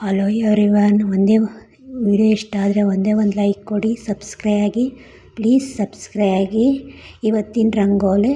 Hello everyone ಒಂದೇ video ಇಷ್ಟ ಆದರೆ ಒಂದೇ ಒಂದು ಲೈಕ್ ಕೊಡಿ ಸಬ್ಸ್ಕ್ರೈ ಆಗಿ ಪ್ಲೀಸ್ ಸಬ್ಸ್ಕ್ರೈ ಆಗಿ. ಇವತ್ತಿನ ರಂಗೋಲಿ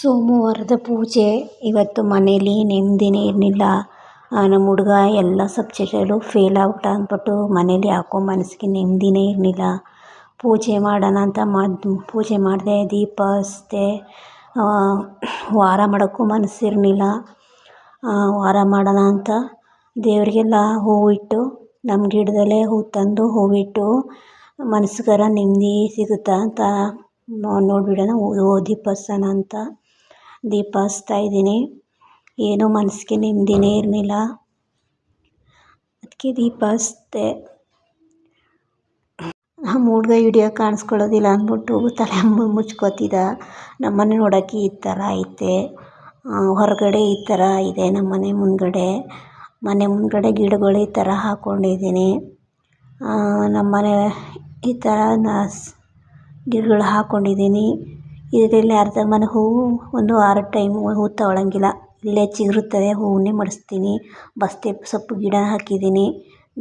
ಸೋಮವಾರದ ಪೂಜೆ. ಇವತ್ತು ಮನೇಲಿ ನೆಮ್ಮದಿನೇ ಇರಲಿಲ್ಲ ನಮ್ಮ ಹುಡುಗ ಎಲ್ಲ ಸಬ್ಜೆಕ್ಟಲ್ಲೂ ಫೇಲ್ ಆಗ್ಬಿಟ್ಟ ಅಂದ್ಬಿಟ್ಟು ಮನೇಲಿ ಯಾಕೋ ಮನಸ್ಸಿಗೆ ನೆಮ್ಮದಿನೇ ಇರಲಿಲ್ಲ ಪೂಜೆ ಮಾಡೋಣ ಅಂತ ಮಾಡಿ, ಪೂಜೆ ಮಾಡಿದೆ, ದೀಪ ಹಚ್ಚಿದೆ ವಾರ ಮಾಡೋಕ್ಕೂ ಮನಸ್ಸಿರಲಿಲ್ಲ ವಾರ ಮಾಡೋಣ ಅಂತ ದೇವರಿಗೆಲ್ಲ ಹೂವಿಟ್ಟು ನಮ್ಮ ಗಿಡದಲ್ಲೇ ಹೂ ತಂದು ಹೂವಿಟ್ಟು, ಮನಸ್ಸಿಗಾರ ನೆಮ್ಮದಿ ಸಿಗುತ್ತಾ ಅಂತ ನೋಡಿಬಿಡೋಣ. ದೀಪ ಹಚ್ಚೋಣ ಅಂತ. ದೀಪ ಹಚ್ತಾ ಇದ್ದೀನಿ. ಏನೂ ಮನಸ್ಸಿಗೆ ನೆಮ್ಮದಿನೇ ಇರಲಿಲ್ಲ. ಅದಕ್ಕೆ ದೀಪ ಹಚ್ತೆ. ನಮ್ಮ ಹುಡುಗ ವಿಡಿಯೋ ಕಾಣಿಸ್ಕೊಳ್ಳೋದಿಲ್ಲ ಅಂದ್ಬಿಟ್ಟು ತಲೆ ಮುಚ್ಕೋತಿದ್ದ ನಮ್ಮನೆ ನೋಡೋಕ್ಕೆ ಈ ಥರ ಐತೆ. ಹೊರಗಡೆ ಈ ಥರ ಇದೆ ನಮ್ಮನೆ ಮುಂದ್ಗಡೆ. ಮನೆ ಮುಂದ್ಗಡೆ ಗಿಡಗಳು ಈ ಥರ ಹಾಕ್ಕೊಂಡಿದ್ದೀನಿ ನಮ್ಮನೆ ಈ ಥರ ಗಿಡಗಳು ಹಾಕ್ಕೊಂಡಿದ್ದೀನಿ ಇದರಲ್ಲಿ ಅರ್ಧ ಮನೆ ಹೂವು, ಒಂದು ವಾರ ಟೈಮ್ ಹೂ ತಗೊಳ್ಳೋಂಗಿಲ್ಲ ಇಲ್ಲೇ ಚಿಗುರುತ್ತದೆ, ಹೂವನ್ನೇ ಮಡಿಸ್ತೀನಿ. ಬಸ್ತೆ ಸೊಪ್ಪು ಗಿಡ ಹಾಕಿದ್ದೀನಿ.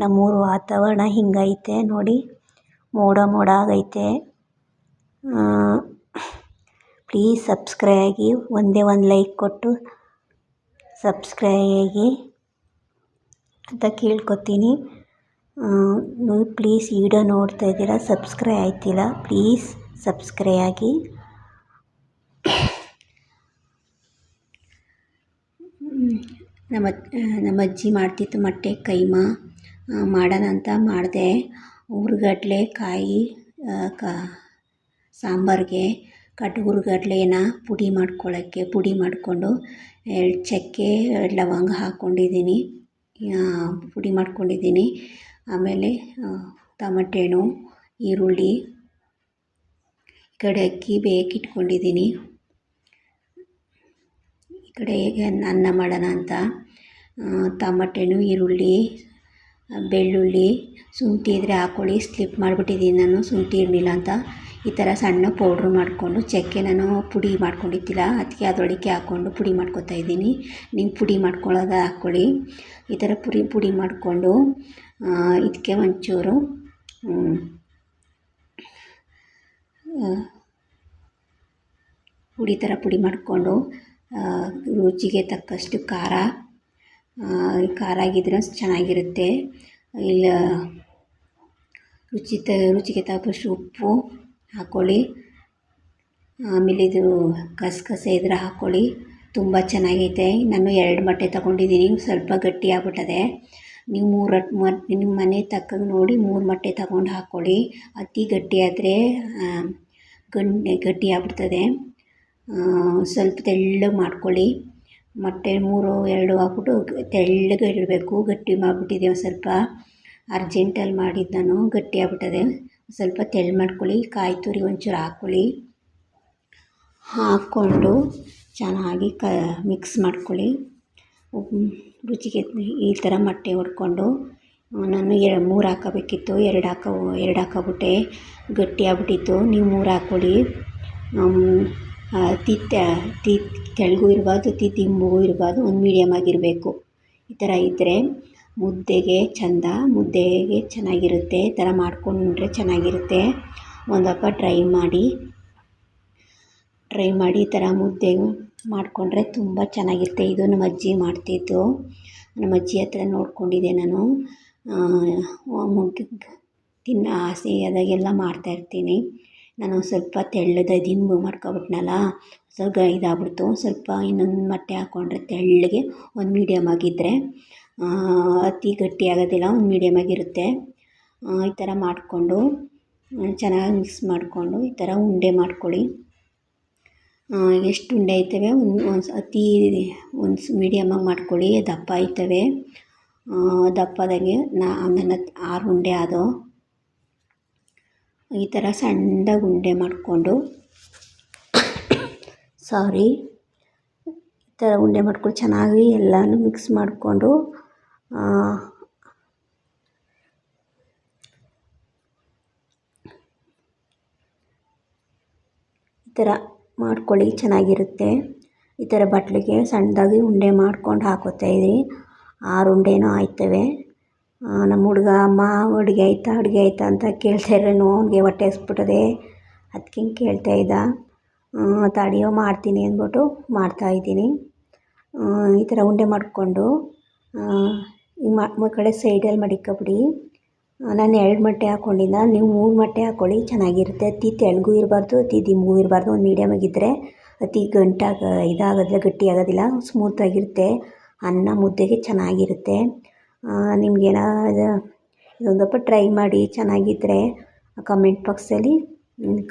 ನಮ್ಮೂರ ವಾತಾವರಣ ಹಿಂಗೈತೆ ನೋಡಿ. ಮೋಡ ಮೋಡ ಆಗೈತೆ. ಪ್ಲೀಸ್ ಸಬ್ಸ್ಕ್ರೈ ಆಗಿ ಒಂದೇ ಒಂದು ಲೈಕ್ ಕೊಟ್ಟು ಸಬ್ಸ್ಕ್ರೈಬ್ ಆಗಿ ಅಂತ ಕೇಳ್ಕೊತೀನಿ. ನೀವು ಪ್ಲೀಸ್ ವಿಡಿಯೋ ನೋಡ್ತಾ ಇದ್ದೀರಾ ಸಬ್ಸ್ಕ್ರೈಬ್ ಆಯ್ತಿಲ್ಲ ಪ್ಲೀಸ್ ಸಬ್ಸ್ಕ್ರೈಬ್ ಆಗಿ. ನಮ್ಮ ನಮ್ಮ ಅಜ್ಜಿ ಮಾಡ್ತಿತ್ತು ಮೊಟ್ಟೆ, ಕೈಮಾ ಮಾಡೋಣ ಅಂತ ಮಾಡಿದೆ. ಹುರ್ಗಡ್ಲೆ, ಕಾಯಿ ಕ, ಸಾಂಬಾರಿಗೆ ಕಟ್ ಪುಡಿ ಮಾಡ್ಕೊಳ್ಳೋಕ್ಕೆ ಪುಡಿ ಮಾಡಿಕೊಂಡು ಎರಡು ಚಕ್ಕೆ, ಲವಂಗ ಹಾಕ್ಕೊಂಡಿದ್ದೀನಿ ಪುಡಿ ಮಾಡ್ಕೊಂಡಿದ್ದೀನಿ. ಆಮೇಲೆ ಟಮಟೆ ಹಣ್ಣು ಈರುಳ್ಳಿ ಈ ಕಡೆ ಅಕ್ಕಿ ಬೇಯಕ್ಕೆ ಈ ಕಡೆ ಹೇಗೆ ಅನ್ನ ಮಾಡೋಣ ಅಂತ. ತಮಟೆಣ್ಣು ಈರುಳ್ಳಿ, ಬೆಳ್ಳುಳ್ಳಿ, ಶುಂಠಿ ಇದ್ದರೆ ಹಾಕ್ಕೊಳ್ಳಿ ಸ್ಲಿಪ್ ಮಾಡಿಬಿಟ್ಟಿದ್ದೀನಿ ನಾನು, ಶುಂಠಿ ಇರಲಿಲ್ಲ ಅಂತ. ಈ ಥರ ಸಣ್ಣ ಪೌಡ್ರ್ ಮಾಡಿಕೊಂಡು, ಚಕ್ಕೆ ನಾನು ಪುಡಿ ಮಾಡ್ಕೊಂಡಿದ್ದಿಲ್ಲ, ಅದಕ್ಕೆ ಅದರೊಳಕ್ಕೆ ಹಾಕ್ಕೊಂಡು ಪುಡಿ ಮಾಡ್ಕೊತಾ ಇದ್ದೀನಿ. ನೀವು ಪುಡಿ ಮಾಡ್ಕೊಳ್ಳೋದು ಹಾಕ್ಕೊಳ್ಳಿ. ಈ ಥರ ಪುಡಿ ಪುಡಿ ಮಾಡಿಕೊಂಡು ಇದಕ್ಕೆ ಒಂಚೂರು ಪುಡಿ ಥರ ಪುಡಿ ಮಾಡಿಕೊಂಡು ರುಚಿಗೆ ತಕ್ಕಷ್ಟು ಖಾರ. ಖಾರ ಆಗಿದ್ರೆ ಚೆನ್ನಾಗಿರುತ್ತೆ. ಇಲ್ಲ, ರುಚಿ ತ, ರುಚಿಗೆ ತಕ್ಕಷ್ಟು ಉಪ್ಪು ಹಾಕ್ಕೊಳ್ಳಿ ಆಮೇಲೆ ಇದು ಗಸಗಸೆ ಇದ್ರೆ ಹಾಕ್ಕೊಳ್ಳಿ ತುಂಬ ಚೆನ್ನಾಗೈತೆ. ನಾನು ಎರಡು ಮೊಟ್ಟೆ ತಗೊಂಡಿದ್ದೀನಿ. ಸ್ವಲ್ಪ ಗಟ್ಟಿ ಆಗ್ಬಿಟ್ಟದೆ. ನೀವು ಮೂರು ನಿಮ್ಮ ಮನೆ ತಕ್ಕಂಗೆ ನೋಡಿ ಮೂರು ಮೊಟ್ಟೆ ತಗೊಂಡು ಹಾಕ್ಕೊಳ್ಳಿ ಅತಿ ಗಟ್ಟಿಯಾದರೆ ಗಂಟೆ ಗಟ್ಟಿ ಆಗ್ಬಿಡ್ತದೆ. ಸ್ವಲ್ಪ ತೆಳ್ಳಗೆ ಮಾಡ್ಕೊಳ್ಳಿ. ಮೊಟ್ಟೆ ಮೂರು, ಎರಡು ಹಾಕ್ಬಿಟ್ಟು ತೆಳ್ಳಗೆ ಇಡಬೇಕು. ಗಟ್ಟಿ ಮಾಡಿಬಿಟ್ಟಿದೆ ಒಂದು ಸ್ವಲ್ಪ. ಅರ್ಜೆಂಟಲ್ಲಿ ಮಾಡಿದ್ದು ನಾನು ಗಟ್ಟಿ ಆಗ್ಬಿಟ್ಟದೆ. ಸ್ವಲ್ಪ ತೆಳು ಮಾಡ್ಕೊಳ್ಳಿ. ಕಾಯಿ ತುರಿ ಒಂಚೂರು ಹಾಕ್ಕೊಳ್ಳಿ. ಹಾಕ್ಕೊಂಡು ಚೆನ್ನಾಗಿ ಕ, ಮಿಕ್ಸ್ ಮಾಡ್ಕೊಳ್ಳಿ. ರುಚಿಗೆ ಈ ಥರ ಮೊಟ್ಟೆ ಹೊಡ್ಕೊಂಡು ನಾನು ಎ, ಮೂರು ಹಾಕಬೇಕಿತ್ತು. ಎರಡು ಹಾಕೋ, ಎರಡು ಹಾಕೋಬಿಟ್ಟೆ. ಗಟ್ಟಿ ಆಗ್ಬಿಟ್ಟಿತ್ತು. ನೀವು ಮೂರು ಹಾಕ್ಕೊಳ್ಳಿ. ಅತಿ ತಿ ಕೆಳಗೂ ಇರಬಾರ್ದು ದಿಂಬಗೂ ಇರಬಾರ್ದು, ಒಂದು ಮೀಡಿಯಮ್ ಆಗಿರಬೇಕು. ಈ ಥರ ಇದ್ದರೆ ಮುದ್ದೆಗೆ ಚೆಂದ, ಮುದ್ದೆಗೆ ಚೆನ್ನಾಗಿರುತ್ತೆ, ಈ ಥರ ಮಾಡಿಕೊಂಡ್ರೆ ಚೆನ್ನಾಗಿರುತ್ತೆ. ಒಂದಪ್ಪ ಟ್ರೈ ಮಾಡಿ ಟ್ರೈ ಮಾಡಿ ಈ ಥರ ಮುದ್ದೆ ಮಾಡಿಕೊಂಡ್ರೆ ತುಂಬ ಚೆನ್ನಾಗಿರುತ್ತೆ. ಇದು ನಮ್ಮ ಅಜ್ಜಿ ಮಾಡ್ತಿದ್ದು. ನಮ್ಮ ಅಜ್ಜಿ ಹತ್ರ ನೋಡ್ಕೊಂಡಿದ್ದೆ ನಾನು. ತಿನ್ನೋ, ಆಸೆ ಆದಾಗೆಲ್ಲ ಮಾಡ್ತಾಯಿರ್ತೀನಿ ನಾನು ಸ್ವಲ್ಪ ತೆಳ್ಳಗೆ ದಿಂಬು ಮಾಡ್ಕೊಬಿಟ್ನಲ್ಲ, ಸ್ವಲ್ಪ ಇದಾಗ್ಬಿಡ್ತು. ಸ್ವಲ್ಪ ಇನ್ನೊಂದು ಮೊಟ್ಟೆ ಹಾಕ್ಕೊಂಡ್ರೆ ತೆಳ್ಳಗೆ ಒಂದು ಮೀಡಿಯಮ್ ಆಗಿದ್ದರೆ ಅತಿ ಗಟ್ಟಿ ಆಗೋದಿಲ್ಲ, ಒಂದು ಮೀಡಿಯಮ್ ಆಗಿರುತ್ತೆ. ಈ ಥರ ಮಾಡಿಕೊಂಡು, ಚೆನ್ನಾಗಿ ಮಿಕ್ಸ್ ಮಾಡಿಕೊಂಡು ಈ ಥರ ಉಂಡೆ ಮಾಡ್ಕೊಳ್ಳಿ. ಎಷ್ಟು ಉಂಡೆ ಐತವೆ? ಒಂದು ಒಂದು ಅತಿ ಒಂದು ಮೀಡಿಯಮ್ಮಾಗಿ ಮಾಡ್ಕೊಳ್ಳಿ. ದಪ್ಪ ಐತವೆ. ದಪ್ಪದಾಗೆ ನಾ ಆಮೇಲೆ ಆರು ಉಂಡೆ ಆದವು. ಈ ಥರ ಸಣ್ಣದಾಗಿ ಉಂಡೆ ಮಾಡಿಕೊಂಡು, ಸಾರಿ, ಈ ಥರ ಉಂಡೆ ಮಾಡ್ಕೊಂಡು ಚೆನ್ನಾಗಿ ಎಲ್ಲನೂ ಮಿಕ್ಸ್ ಮಾಡಿಕೊಂಡು ಈ ಥರ ಮಾಡ್ಕೊಳ್ಳಿ, ಚೆನ್ನಾಗಿರುತ್ತೆ. ಈ ಥರ ಬಟ್ಲಿಗೆ ಸಣ್ಣದಾಗಿ ಉಂಡೆ ಮಾಡ್ಕೊಂಡು ಹಾಕೋತಾ ಇದ್ದೀನಿ ಆರು ಉಂಡೆನೂ ಆಯ್ತವೆ. ನಮ್ಮ ಹುಡುಗ, ಅಮ್ಮ, ಅಡುಗೆ ಆಯ್ತಾ ಅಡುಗೆ ಆಯ್ತಾ? ಅಂತ ಕೇಳ್ತಾ ಇದ್ರೇನು ಅವ್ನಿಗೆ ಹೊಟ್ಟೆ ಹಸ್ಬಿಟ್ಟದೆ. ಅದಕ್ಕೆ ಹಿಂಗೆ ಕೇಳ್ತಾಯಿದ್ದ ತಡೆಯೋ, ಮಾಡ್ತೀನಿ, ಅಂದ್ಬಿಟ್ಟು ಮಾಡ್ತಾಯಿದ್ದೀನಿ ಈ ಥರ ಉಂಡೆ ಮಾಡಿಕೊಂಡು ಈ ಕಡೆ ಸೈಡಲ್ಲಿ ಮಡಿಕೊಬಿಡಿ. ನಾನು ಎರಡು ಮೊಟ್ಟೆ ಹಾಕ್ಕೊಂಡಿಲ್ಲ ನೀವು ಮೂರು ಮೊಟ್ಟೆ ಹಾಕ್ಕೊಳ್ಳಿ ಚೆನ್ನಾಗಿರುತ್ತೆ. ಅತಿ ತೆಳಗೂ ಇರಬಾರ್ದು, ಅತಿ ದಿಮ್ಮಗೂ ಇರಬಾರ್ದು. ಒಂದು ಮೀಡಿಯಮಾಗಿದ್ದರೆ ಅತಿ ಗಂಟಾಗ, ಇದಾಗೋದಿಲ್ಲ ಗಟ್ಟಿ ಆಗೋದಿಲ್ಲ ಸ್ಮೂತಾಗಿರುತ್ತೆ ಅನ್ನ ಮುದ್ದೆಗೆ ಚೆನ್ನಾಗಿರುತ್ತೆ. ನಿಮ್ಗೇನಾದ್ರು ಇದೊಂದಪ್ಪ ಟ್ರೈ ಮಾಡಿ ಚೆನ್ನಾಗಿದ್ದರೆ ಕಮೆಂಟ್ ಬಾಕ್ಸಲ್ಲಿ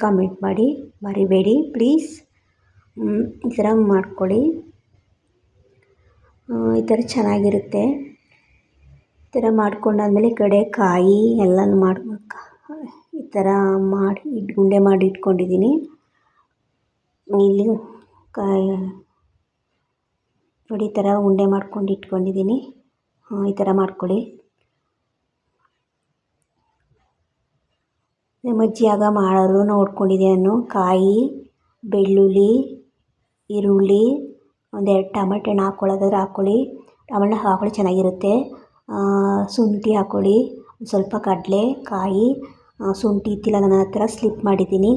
ಕಮೆಂಟ್ ಮಾಡಿ, ಮರಿಬೇಡಿ ಪ್ಲೀಸ್ ಈ ಥರ ಮಾಡ್ಕೊಳ್ಳಿ. ಈ ಥರ ಚೆನ್ನಾಗಿರುತ್ತೆ. ಈ ಥರ ಮಾಡ್ಕೊಂಡಾದ್ಮೇಲೆ ಕಡೆ ಕಾಯಿ ಎಲ್ಲನೂ ಮಾಡಿ, ಈ ಥರ ಮಾಡಿ ಇಟ್ಟು ಗುಂಡೆ ಮಾಡಿ ಇಟ್ಕೊಂಡಿದ್ದೀನಿ. ಇಲ್ಲಿ ಕಾಯಿ, ನೋಡಿ ಈ ಥರ ಉಂಡೆ ಮಾಡ್ಕೊಂಡು ಇಟ್ಕೊಂಡಿದ್ದೀನಿ. ಈ ಥರ ಮಾಡ್ಕೊಳ್ಳಿ. ನಿಮ್ಮ ಅಜ್ಜಿಯಾಗ ಮಾಡೋರು ನೋಡ್ಕೊಂಡಿದ್ದೆ ನಾನು ಕಾಯಿ, ಬೆಳ್ಳುಳ್ಳಿ, ಈರುಳ್ಳಿ, ಒಂದೆರಡು ಟಮಟೆ ಹಣ್ಣು ಹಾಕ್ಕೊಳ್ಳೋದಾದ್ರೆ ಹಾಕ್ಕೊಳ್ಳಿ. ಟಮಟ ಹಾಕ್ಕೊಳ್ಳಿ, ಚೆನ್ನಾಗಿರುತ್ತೆ. ಶುಂಠಿ ಹಾಕ್ಕೊಳ್ಳಿ ಸ್ವಲ್ಪ ಕಡಲೆ, ಕಾಯಿ ಶುಂಠಿ ಇತ್ತಿಲ್ಲ ನನ್ನ ಹತ್ರ ಸ್ಲಿಪ್ ಮಾಡಿದ್ದೀನಿ.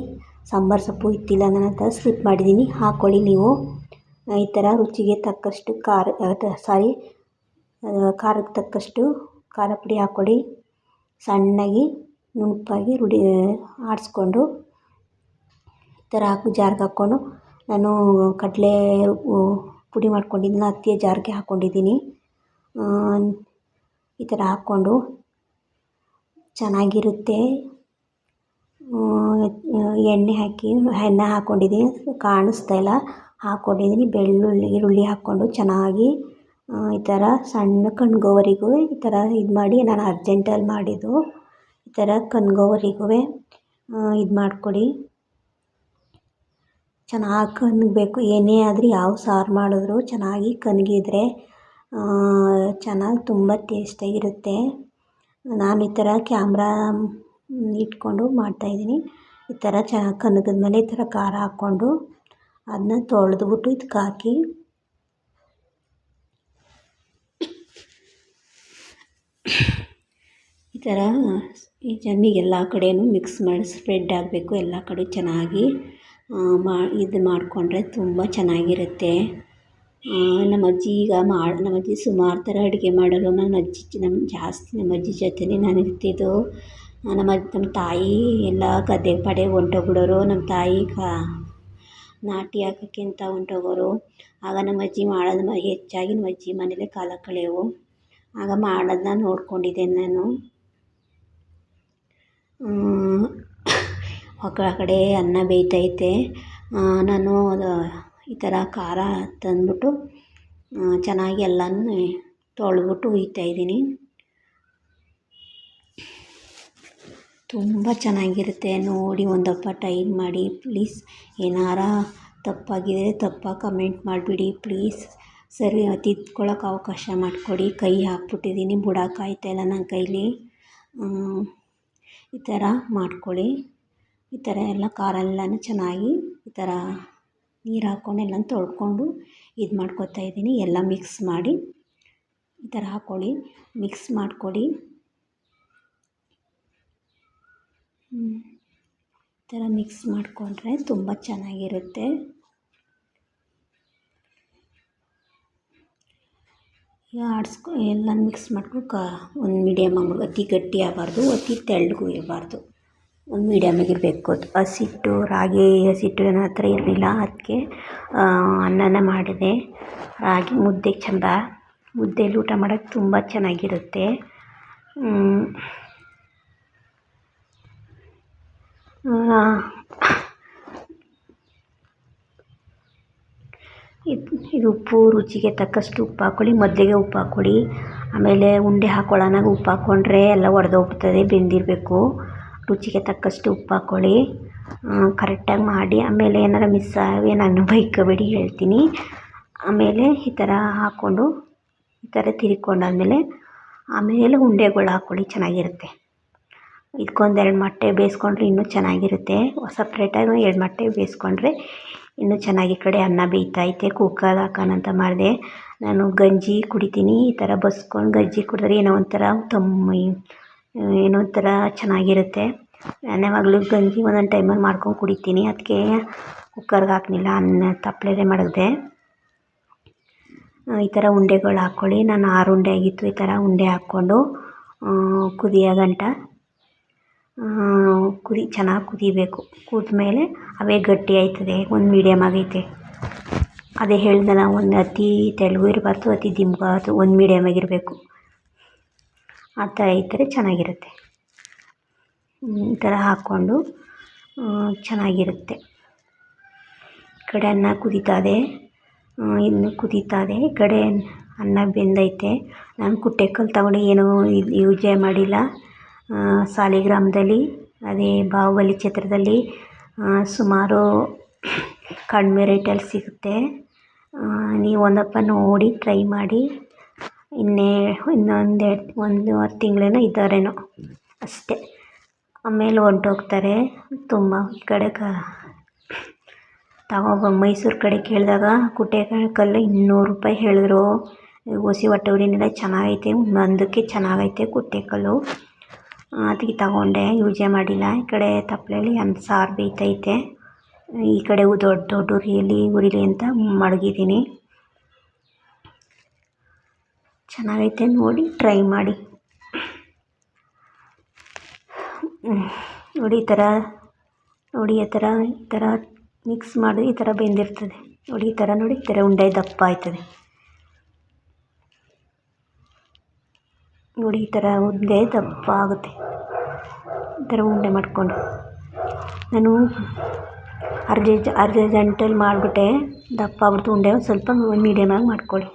ಸಾಂಬಾರು ಸೊಪ್ಪು ಇತ್ತಿಲ್ಲ ನನ್ನ ಹತ್ರ ಸ್ಲಿಪ್ ಮಾಡಿದ್ದೀನಿ. ಹಾಕ್ಕೊಳ್ಳಿ ನೀವು. ಈ ಥರ ರುಚಿಗೆ ತಕ್ಕಷ್ಟು ಖಾರ ಸಾರಿ ಖಾರಕ್ಕೆ ತಕ್ಕಷ್ಟು ಖಾರ ಪುಡಿ ಹಾಕ್ಕೊಡಿ. ಸಣ್ಣಗೆ ನುಣುಪಾಗಿ ರುಡಿ ಆಡಿಸ್ಕೊಂಡು ಈ ಥರ ಹಾಕಿ ಜಾರ್ಗೆ ಹಾಕ್ಕೊಂಡು ನಾನು ಕಡಲೆ ಪುಡಿ ಮಾಡ್ಕೊಂಡಿದ್ದನ್ನ ಅಕ್ಕಿ ಜಾರ್ಗೆ ಹಾಕ್ಕೊಂಡಿದ್ದೀನಿ. ಈ ಥರ ಹಾಕ್ಕೊಂಡು ಚೆನ್ನಾಗಿರುತ್ತೆ. ಎಣ್ಣೆ ಹಾಕಿ, ಎಣ್ಣೆ ಹಾಕ್ಕೊಂಡಿದ್ದೀನಿ. ಕಾಣಿಸ್ತಾ ಇಲ್ಲ. ಹಾಕ್ಕೊಂಡಿದ್ದೀನಿ. ಬೆಳ್ಳುಳ್ಳಿ, ಈರುಳ್ಳಿ ಹಾಕ್ಕೊಂಡು ಚೆನ್ನಾಗಿ ಈ ಥರ ಸಣ್ಣ ಕಣ್ಗೋವರಿಗೂ ಈ ಥರ ಇದು ಮಾಡಿ, ನಾನು ಅರ್ಜೆಂಟಲ್ಲಿ ಮಾಡಿದ್ದು. ಈ ಥರ ಕಣ್ಗೋವರಿಗೂ ಇದು ಮಾಡಿಕೊಡಿ. ಚೆನ್ನಾಗಿ ಕಣ್ಗಬೇಕು ಏನೇ ಆದರೂ ಯಾವ ಸಾರು ಮಾಡಿದ್ರು ಚೆನ್ನಾಗಿ ಕನ್ಗಿದ್ರೆ ಚೆನ್ನಾಗಿ ತುಂಬ ಟೇಸ್ಟಾಗಿರುತ್ತೆ ನಾನು ಈ ಥರ ಕ್ಯಾಮ್ರಾ ಇಟ್ಕೊಂಡು ಮಾಡ್ತಾಯಿದ್ದೀನಿ ಈ ಥರ ಚೆನ್ನಾಗಿ ಮೇಲೆ ಈ ಥರ ಖಾರ ಹಾಕ್ಕೊಂಡು ಅದನ್ನ ತೊಳೆದ್ಬಿಟ್ಟು ಇದಕ್ಕೆ ಹಾಕಿ ಥರ ಈ ಜಮ್ಮಿಗೆ ಎಲ್ಲ ಕಡೆಯೂ ಮಿಕ್ಸ್ ಮಾಡಿ ಸ್ಪ್ರೆಡ್ ಆಗಬೇಕು ಎಲ್ಲ ಕಡೆ ಚೆನ್ನಾಗಿ. ಮಾ, ಇದು ಮಾಡಿಕೊಂಡ್ರೆ ತುಂಬ ಚೆನ್ನಾಗಿರುತ್ತೆ. ನಮ್ಮ ಅಜ್ಜಿ ಈಗ ಮಾಡಿ ನಮ್ಮ ಅಜ್ಜಿ ಸುಮಾರು ಥರ ಅಡುಗೆ ಮಾಡಲು ನನ್ನ ಅಜ್ಜಿ ನಮ್ಮ ಜಾಸ್ತಿ ನಮ್ಮ ಅಜ್ಜಿ ಜೊತೆಯೇ ನಾನು ಇರ್ತಿದ್ದು. ನಮ್ಮ ನಮ್ಮ ತಾಯಿ ಎಲ್ಲ ಗದ್ದೆ ಪಡೆ ಹೊಂಟೋಗ್ಬಿಡೋರು. ನಮ್ಮ ತಾಯಿ ಕಾ, ನಾಟಿ ಹಾಕೋಕ್ಕೆ ಅಂತ ಹೊಂಟೋಗೋರು. ಆಗ ನಮ್ಮ ಅಜ್ಜಿ ಮಾಡೋದು ಹೆಚ್ಚಾಗಿ ನಮ್ಮ ಅಜ್ಜಿ ಮನೇಲೆ ಕಾಲ ಕಳೆಯೋವು. ಆಗ ಮಾಡೋದನ್ನ ನೋಡ್ಕೊಂಡಿದ್ದೆ ನಾನು. ಆ ಕಡೆ ಅನ್ನ ಬೇಯ್ತೈತೆ. ನಾನು ಈ ಥರ ಖಾರ ತಂದ್ಬಿಟ್ಟು ಚೆನ್ನಾಗಿ ಎಲ್ಲನೂ ತೊಳೆದ್ಬಿಟ್ಟು ಹುಯ್ತಾಯಿದ್ದೀನಿ ತುಂಬ ಚೆನ್ನಾಗಿರುತ್ತೆ. ನೋಡಿ ಒಂದಪ್ಪ ಟ್ರೈ ಮಾಡಿ. ಪ್ಲೀಸ್, ಏನಾರ ತಪ್ಪಾಗಿದ್ದರೆ ತಪ್ಪಾಗಿ ಕಮೆಂಟ್ ಮಾಡಿಬಿಡಿ. ಪ್ಲೀಸ್, ಸರಿ ತಿದ್ಕೊಳ್ಳೋಕೆ ಅವಕಾಶ ಮಾಡಿಕೊಡಿ. ಕೈ ಹಾಕ್ಬಿಟ್ಟಿದ್ದೀನಿ. ಇಲ್ಲ ನನ್ನ ಕೈಲಿ. ಈ ಥರ ಮಾಡ್ಕೊಳ್ಳಿ. ಈ ಥರ ಎಲ್ಲ ಖಾರ ಎಲ್ಲನೂ ಚೆನ್ನಾಗಿ ಈ ಥರ ನೀರು ಹಾಕ್ಕೊಂಡು ಎಲ್ಲನೂ ತೊಳ್ಕೊಂಡು ಇದು ಮಾಡ್ಕೊತಾ ಇದ್ದೀನಿ. ಎಲ್ಲ ಮಿಕ್ಸ್ ಮಾಡಿ ಈ ಥರ ಹಾಕ್ಕೊಳ್ಳಿ. ಮಿಕ್ಸ್ ಮಾಡಿಕೊಡಿ ಈ ಥರ ಮಿಕ್ಸ್ ಮಾಡಿಕೊಂಡ್ರೆ ತುಂಬ ಚೆನ್ನಾಗಿರುತ್ತೆ. ಆಡಿಸ್ಕೊ ಎಲ್ಲ ಮಿಕ್ಸ್ ಮಾಡ್ಕೊಂಡು ಕಾ, ಒಂದು ಮೀಡಿಯಮ್ ಅತಿ ಗಟ್ಟಿ ಆಗಬಾರ್ದು, ಅತಿ ತೆಳ್ಳಗೂ ಇರಬಾರ್ದು. ಒಂದು ಮೀಡಿಯಮಾಗಿರಬೇಕು ಅದು. ಹಸಿಟ್ಟು, ರಾಗಿ ಹಸಿಟ್ಟು ನನ್ನ ಹತ್ರ ಇರಲಿಲ್ಲ ಅದಕ್ಕೆ ಅನ್ನನ ಮಾಡಿದೆ. ರಾಗಿ ಮುದ್ದೆ ಚೆಂದ. ಮುದ್ದೆಲಿ ಊಟ ಮಾಡೋಕ್ಕೆ ತುಂಬ ಚೆನ್ನಾಗಿರುತ್ತೆ. ಇದು ಇದು ಉಪ್ಪು, ರುಚಿಗೆ ತಕ್ಕಷ್ಟು ಉಪ್ಪು ಹಾಕ್ಕೊಳ್ಳಿ ಮೊದಲಿಗೆ ಉಪ್ಪು ಹಾಕ್ಕೊಳ್ಳಿ. ಆಮೇಲೆ ಉಂಡೆ ಹಾಕೊಳ್ಳೋಣ ಉಪ್ಪು ಹಾಕ್ಕೊಂಡ್ರೆ ಎಲ್ಲ ಒಡೆದೋಗ್ತದೆ ಬೆಂದಿರಬೇಕು. ರುಚಿಗೆ ತಕ್ಕಷ್ಟು ಉಪ್ಪು ಹಾಕ್ಕೊಳ್ಳಿ. ಕರೆಕ್ಟಾಗಿ ಮಾಡಿ. ಆಮೇಲೆ ಏನಾರ ಮಿಸ್ ಆಗಿ ನಾನು ಬೈಕೋಬೇಡಿ ಹೇಳ್ತೀನಿ. ಆಮೇಲೆ ಈ ಥರ ಹಾಕ್ಕೊಂಡು, ಈ ಥರ ತಿರ್ಕೊಂಡಾದಮೇಲೆ ಆಮೇಲೆ ಉಂಡೆಗಳು ಹಾಕ್ಕೊಳ್ಳಿ, ಚೆನ್ನಾಗಿರುತ್ತೆ. ಇದಕ್ಕೊಂದೆರಡು ಮೊಟ್ಟೆ ಬೇಯಿಸ್ಕೊಂಡ್ರೆ ಇನ್ನೂ ಚೆನ್ನಾಗಿರುತ್ತೆ. ಸಪ್ರೇಟಾಗಿ ಎರಡು ಮೊಟ್ಟೆ ಬೇಯಿಸ್ಕೊಂಡ್ರೆ ಇನ್ನೂ ಚೆನ್ನಾಗಿ ಕಡೆ ಅನ್ನ ಬೇಯ್ತೈತೆ ಕುಕ್ಕರ್ ಹಾಕೋಣ ಮಾಡಿದೆ. ನಾನು ಗಂಜಿ ಕುಡಿತೀನಿ, ಈ ಥರ ಬಸ್ಕೊಂಡು ಗಂಜಿ ಕುಡಿದ್ರೆ ಏನೋ ಒಂಥರ ತಮ್ಮ, ಏನೋ ಒಂಥರ ಚೆನ್ನಾಗಿರುತ್ತೆ. ನಾನು ಯಾವಾಗಲೂ ಗಂಜಿ ಒಂದೊಂದು ಟೈಮಲ್ಲಿ ಮಾಡ್ಕೊಂಡು ಕುಡಿತೀನಿ ಅದಕ್ಕೆ ಕುಕ್ಕರ್ಗೆ ಹಾಕಲಿಲ್ಲ, ಅನ್ನ ತಪ್ಪಲೆಲೆ ಮಾಡಿದೆ. ಈ ಥರ ಉಂಡೆಗಳು ಹಾಕ್ಕೊಳ್ಳಿ ನಾನು ಆರು ಉಂಡೆ ಆಗಿತ್ತು, ಈ ಥರ ಉಂಡೆ ಹಾಕ್ಕೊಂಡು ಕುದಿಯೋ ಗಂಟ. ಕುದಿ, ಚೆನ್ನಾಗಿ ಕುದಿಬೇಕು. ಕುದ್ಮೇಲೆ ಅವೇ ಗಟ್ಟಿ ಆಯ್ತದೆ, ಒಂದು ಮೀಡಿಯಮ್ ಆಗೈತೆ. ಅದೇ ಹೇಳ್ದಲ್ಲ ಒಂದು ಅತಿ ತೆಳ್ಳಗೂ ಇರಬಾರ್ದು, ಅತಿ ದಿಂಬಾಗಬಾರ್ದು ಒಂದು ಮೀಡಿಯಮ್ ಆಗಿರಬೇಕು. ಆ ಥರ ಇದ್ದರೆ ಚೆನ್ನಾಗಿರುತ್ತೆ. ಈ ಥರ ಹಾಕ್ಕೊಂಡು ಚೆನ್ನಾಗಿರುತ್ತೆ. ಈ ಕಡೆ ಅನ್ನ ಕುದೀತದೆ ಇನ್ನು ಕುದೀತದೆ ಈ ಕಡೆ ಅನ್ನ ಬೆಂದೈತೆ. ನಾನು ಕುಟ್ಟೆ ಕಲ್ಲು ತಗೊಂಡು, ಏನೂ ಯೂಸೇ ಮಾಡಿಲ್ಲ. ಸಾಲಿಗ್ರಾಮದಲ್ಲಿ, ಅದೇ ಬಾಹುಬಲಿ ಚಿತ್ರದಲ್ಲಿ ಸುಮಾರು ಕಡಿಮೆ ರೇಟಲ್ಲಿ ಸಿಗುತ್ತೆ. ನೀವು ಒಂದಪ್ಪ ನೋಡಿ ಟ್ರೈ ಮಾಡಿ. ಇನ್ನೇ, ಇನ್ನೊಂದು ಎರಡು ಒಂದೂವರೆ ತಿಂಗಳೇನೋ ಇದ್ದಾರೇನೋ ಅಷ್ಟೇ. ಆಮೇಲೆ ಹೊಂಟೋಗ್ತಾರೆ. ತುಂಬ ಕಡೆ ಕ ತಗೋ ಮೈಸೂರು ಕಡೆ ಕೇಳಿದಾಗ ಕುಟ್ಟೆ ಕಲ್ಲು ಇನ್ನೂರು ರೂಪಾಯಿ ಹೇಳಿದ್ರು. ಒಸಿ ಹೊಟ್ಟೆ ಉರಿನೆಲ್ಲ ಚೆನ್ನಾಗೈತೆ, ಒಂದಕ್ಕೆ ಚೆನ್ನಾಗೈತೆ ಕುಟ್ಟೆ ಕಲ್ಲು ಅದಕ್ಕೆ ತಗೊಂಡೆ, ಯೂಸೇ ಮಾಡಿಲ್ಲ. ಈ ಕಡೆ ತಪ್ಪಲೆಯಲ್ಲಿ ಅನ್ನ ಸಾರು ಬೇಯ್ತೈತೆ ಈ ಕಡೆ ದೊಡ್ಡ ದೊಡ್ಡ ಉರಿಯಲ್ಲಿ, ಉರಿಲಿ ಅಂತ ಮಡಗಿದ್ದೀನಿ. ಚೆನ್ನಾಗೈತೆ ನೋಡಿ, ಟ್ರೈ ಮಾಡಿ. ನೋಡಿ, ಈ ಥರ, ನೋಡಿ ಆ ಥರ, ಈ ಥರ ಮಿಕ್ಸ್ ಮಾಡಿ ಈ ಥರ ಬೆಂದಿರ್ತದೆ. ನೋಡಿ, ಈ ಥರ ನೋಡಿ, ಈ ಥರ ಉಂಡೆ ದಪ್ಪ ಆಯ್ತದೆ. ನೋಡಿ, ಈ ಥರ ಉಂಡೆ ದಪ್ಪ ಆಗುತ್ತೆ. ಈ ಥರ ಉಂಡೆ ಮಾಡಿಕೊಂಡು. ನಾನು ಅರ್ಧ ಗಂಟೆಲಿ ಮಾಡಿಬಿಟ್ಟೆ, ದಪ್ಪ ಆಗ್ಬಿಡ್ತು ಉಂಡೆ. ಒಂದು ಸ್ವಲ್ಪ ಮೀಡಿಯಮಾಗಿ ಮಾಡ್ಕೊಳ್ಳಿ.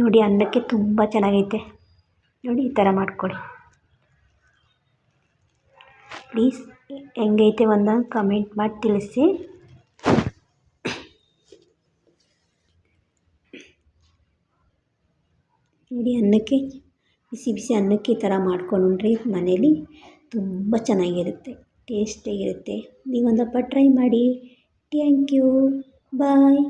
ನೋಡಿ, ಅನ್ನಕ್ಕೆ ತುಂಬ ಚೆನ್ನಾಗೈತೆ. ನೋಡಿ, ಈ ಥರ ಮಾಡ್ಕೊಳ್ಳಿ. ಪ್ಲೀಸ್ ಹೆಂಗೈತೆ ಒಂದು ಕಮೆಂಟ್ ಮಾಡಿ ತಿಳಿಸಿ. ನೋಡಿ, ಅನ್ನಕ್ಕೆ ಬಿಸಿ ಬಿಸಿ ಅನ್ನಕ್ಕೆ ಈ ಥರ ಮಾಡ್ಕೊಂಡು ಉಂಡ್ರೆ ಮನೇಲಿ ತುಂಬ ಚೆನ್ನಾಗಿರುತ್ತೆ, ಟೇಸ್ಟಿಯಾಗಿರುತ್ತೆ. ನೀವೊಂದಪ್ಪ ಟ್ರೈ ಮಾಡಿ. Thank you bye